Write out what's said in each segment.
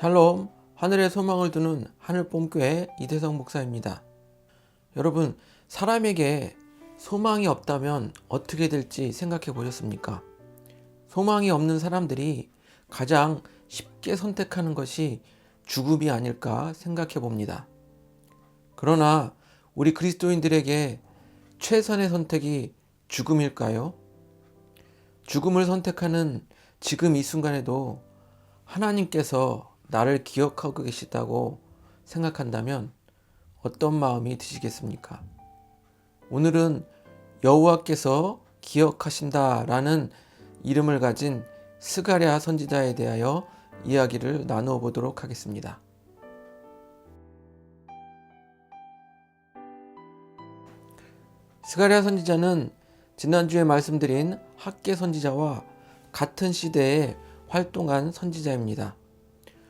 샬롬, 하늘의 소망을 두는 하늘봄교회 이대성 목사입니다. 여러분, 사람에게 소망이 없다면 어떻게 될지 생각해 보셨습니까? 소망이 없는 사람들이 가장 쉽게 선택하는 것이 죽음이 아닐까 생각해 봅니다. 그러나 우리 그리스도인들에게 최선의 선택이 죽음일까요? 죽음을 선택하는 지금 이 순간에도 하나님께서 나를 기억하고 계시다고 생각한다면 어떤 마음이 드시겠습니까? 오늘은 여호와께서 기억하신다라는 이름을 가진 스가랴 선지자에 대하여 이야기를 나누어 보도록 하겠습니다. 스가랴 선지자는 지난주에 말씀드린 학계 선지자와 같은 시대에 활동한 선지자입니다.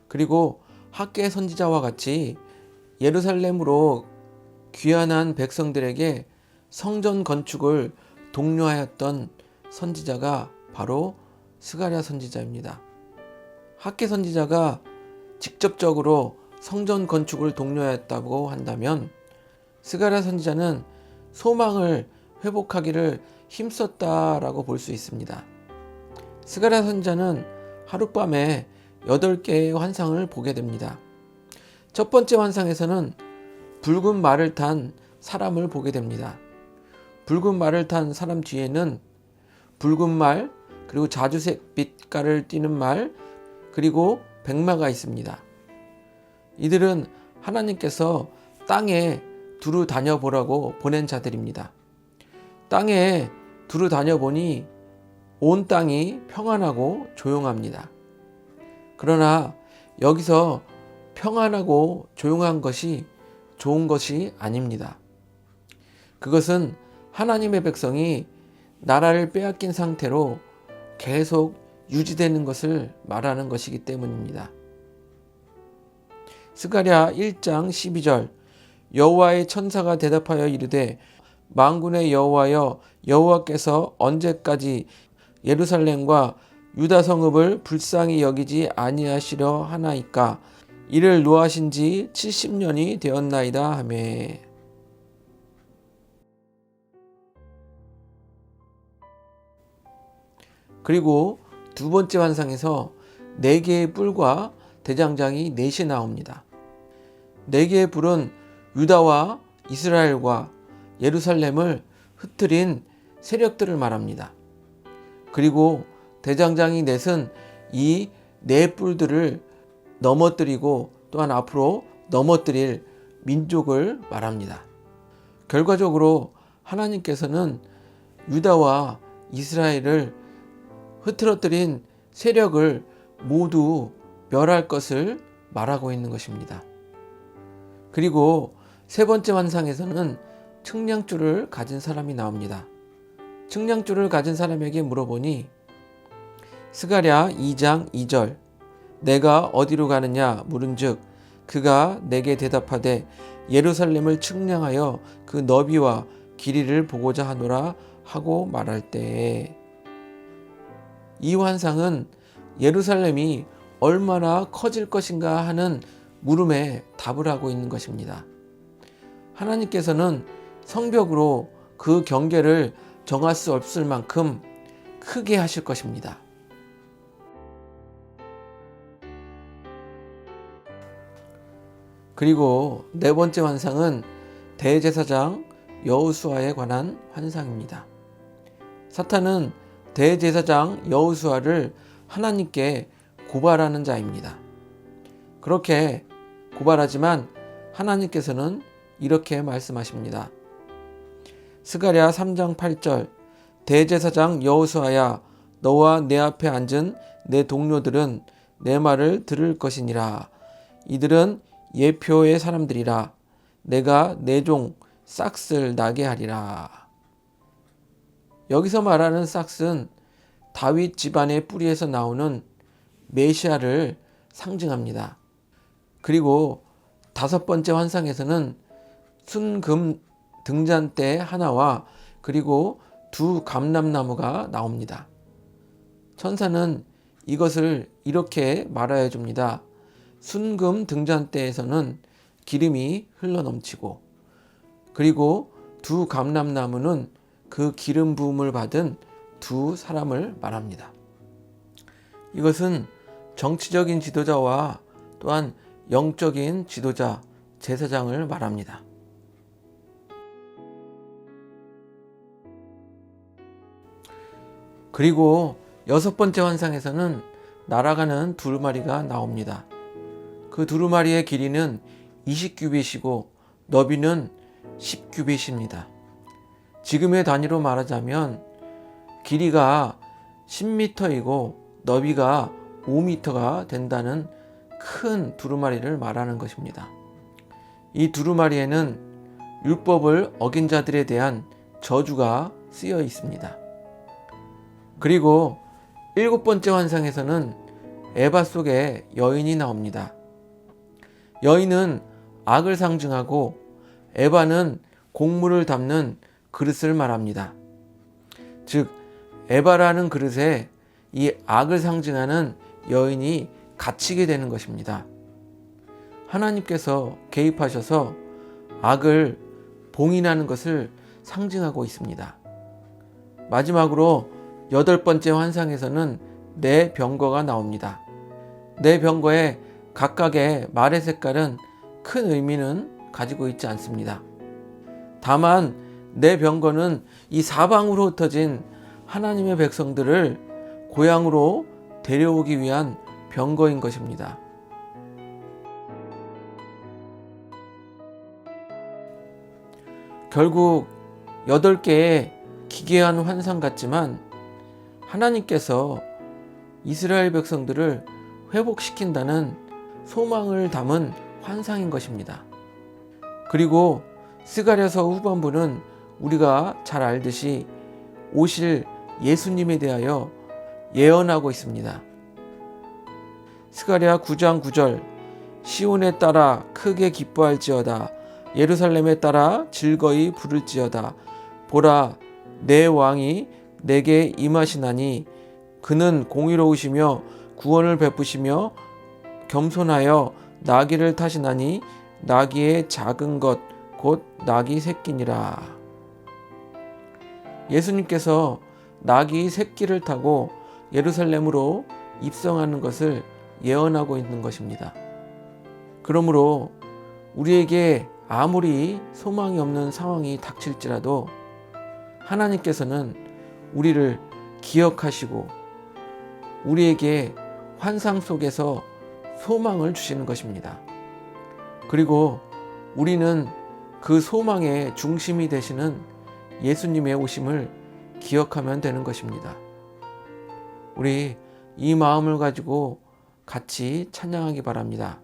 그리고 학계 선지자와 같이 예루살렘으로 귀환한 백성들에게 성전 건축을 독려하였던 선지자가 바로 스가랴 선지자입니다. 학계 선지자가 직접적으로 성전 건축을 독려하였다고 한다면 스가랴 선지자는 소망을 회복하기를 힘썼다라고 볼 수 있습니다. 스가랴 선지자는 하룻밤에 8개의 환상을 보게 됩니다. 첫 번째 환상에서는 붉은 말을 탄 사람을 보게 됩니다. 붉은 말을 탄 사람 뒤에는 붉은 말, 그리고 자주색 빛깔을 띠는 말, 그리고 백마가 있습니다. 이들은 하나님께서 땅에 두루 다녀보라고 보낸 자들입니다. 땅에 두루 다녀보니 온 땅이 평안하고 조용합니다. 그러나 여기서 평안하고 조용한 것이 좋은 것이 아닙니다. 그것은 하나님의 백성이 나라를 빼앗긴 상태로 계속 유지되는 것을 말하는 것이기 때문입니다. 스가랴 1장 12절 여호와의 천사가 대답하여 이르되 만군의 여호와여 여호와께서 언제까지 예루살렘과 유다 성읍을 불쌍히 여기지 아니하시려 하나이까? 이를 노하신 지 70년이 되었나이다. 하매 그리고 두 번째 환상에서 네 개의 뿔과 대장장이 넷이 나옵니다. 네 개의 뿔은 유다와 이스라엘과 예루살렘을 흩트린 세력들을 말합니다. 그리고 대장장이 넷은 이 네 뿔들을 넘어뜨리고 또한 앞으로 넘어뜨릴 민족을 말합니다. 결과적으로 하나님께서는 유다와 이스라엘을 흐트러뜨린 세력을 모두 멸할 것을 말하고 있는 것입니다. 그리고 세 번째 환상에서는 측량줄을 가진 사람이 나옵니다. 측량줄을 가진 사람에게 물어보니 스가랴 2장 2절 내가 어디로 가느냐 물은즉 그가 내게 대답하되 예루살렘을 측량하여 그 너비와 길이를 보고자 하노라 하고 말할 때에 이 환상은 예루살렘이 얼마나 커질 것인가 하는 물음에 답을 하고 있는 것입니다. 하나님께서는 성벽으로 그 경계를 정할 수 없을 만큼 크게 하실 것입니다. 그리고 네 번째 환상은 대제사장 여우수아에 관한 환상입니다. 사탄은 대제사장 여우수아를 하나님께 고발하는 자입니다. 그렇게 고발하지만 하나님께서는 이렇게 말씀하십니다. 스가랴 3장 8절 대제사장 여호수아야 너와 내 앞에 앉은 내 동료들은 내 말을 들을 것이니라 이들은 예표의 사람들이라 내가 내 종 싹스를 나게 하리라 여기서 말하는 싹스는 다윗 집안의 뿌리에서 나오는 메시아를 상징합니다. 그리고 다섯 번째 환상에서는 순금 등잔대 하나와 그리고 두 감람나무가 나옵니다. 천사는 이것을 이렇게 말하여 줍니다. 순금 등잔대에서는 기름이 흘러 넘치고 그리고 두 감람나무는 그 기름 부음을 받은 두 사람을 말합니다. 이것은 정치적인 지도자와 또한 영적인 지도자, 제사장을 말합니다. 그리고 여섯 번째 환상에서는 날아가는 두루마리가 나옵니다. 그 두루마리의 길이는 20규빗이고 너비는 10규빗입니다. 지금의 단위로 말하자면 길이가 10m이고 너비가 5m가 된다는 큰 두루마리를 말하는 것입니다. 이 두루마리에는 율법을 어긴 자들에 대한 저주가 쓰여 있습니다. 그리고 일곱 번째 환상에서는 에바 속에 여인이 나옵니다. 여인은 악을 상징하고 에바는 곡물을 담는 그릇을 말합니다. 즉, 에바라는 그릇에 이 악을 상징하는 여인이 갇히게 되는 것입니다. 하나님께서 개입하셔서 악을 봉인하는 것을 상징하고 있습니다. 마지막으로 여덟 번째 환상에서는 네 병거가 나옵니다. 네 병거의 각각의 말의 색깔은 큰 의미는 가지고 있지 않습니다. 다만 네 병거는 이 사방으로 흩어진 하나님의 백성들을 고향으로 데려오기 위한 병거인 것입니다. 결국 여덟 개의 기괴한 환상 같지만 하나님께서 이스라엘 백성들을 회복시킨다는 소망을 담은 환상인 것입니다. 그리고 스가랴서 후반부는 우리가 잘 알듯이 오실 예수님에 대하여 예언하고 있습니다. 스가랴 9장 9절 시온에 따라 크게 기뻐할지어다 예루살렘에 따라 즐거이 부를지어다 보라 내 왕이 내게 임하시나니 그는 공의로우시며 구원을 베푸시며 겸손하여 나귀를 타시나니 나귀의 작은 것 곧 나귀 새끼니라. 예수님께서 나귀 새끼를 타고 예루살렘으로 입성하는 것을 예언하고 있는 것입니다. 그러므로 우리에게 아무리 소망이 없는 상황이 닥칠지라도 하나님께서는 우리를 기억하시고 우리에게 환상 속에서 소망을 주시는 것입니다. 그리고 우리는 그 소망의 중심이 되시는 예수님의 오심을 기억하면 되는 것입니다. 우리 이 마음을 가지고 같이 찬양하기 바랍니다.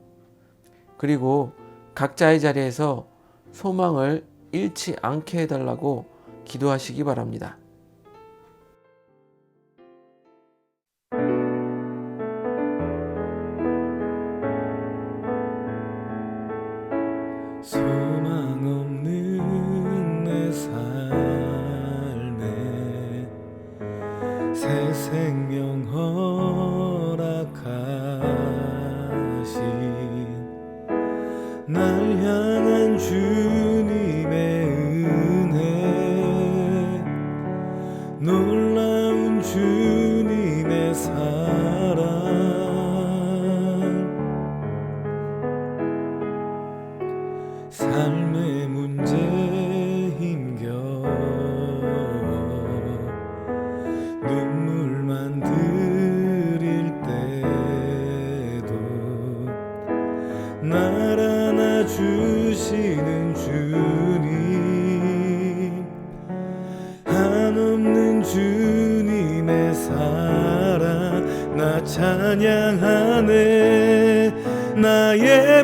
그리고 각자의 자리에서 소망을 잃지 않게 해달라고 기도하시기 바랍니다. 소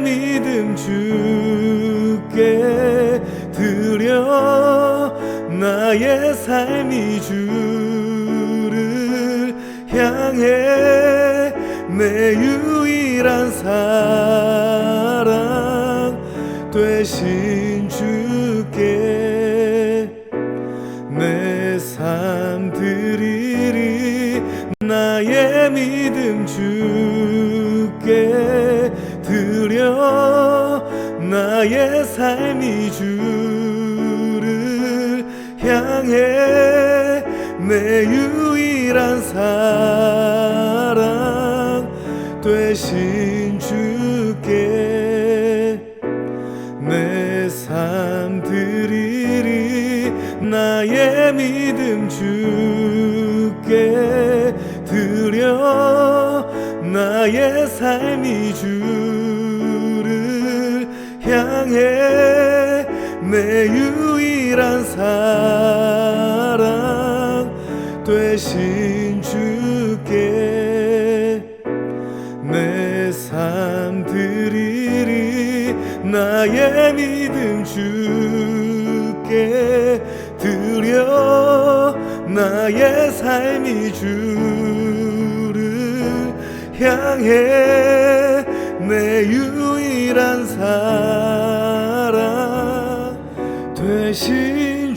믿음 주께 드려 나의 삶이 주를 향해 내 유일한 사랑 되신 주께 내 삶 드리리 나의 믿음 주 나의 삶이 주를 향해 내 유일한 사랑 되신 주께 내 삶 드리리 나의 믿음 주께 드려 나의 삶이 주를 향해 내 유일한 사랑 되신 주께 내 삶 드리리 나의 믿음 주께 드려 나의 삶이 주를 향해 내 유일한 사 되신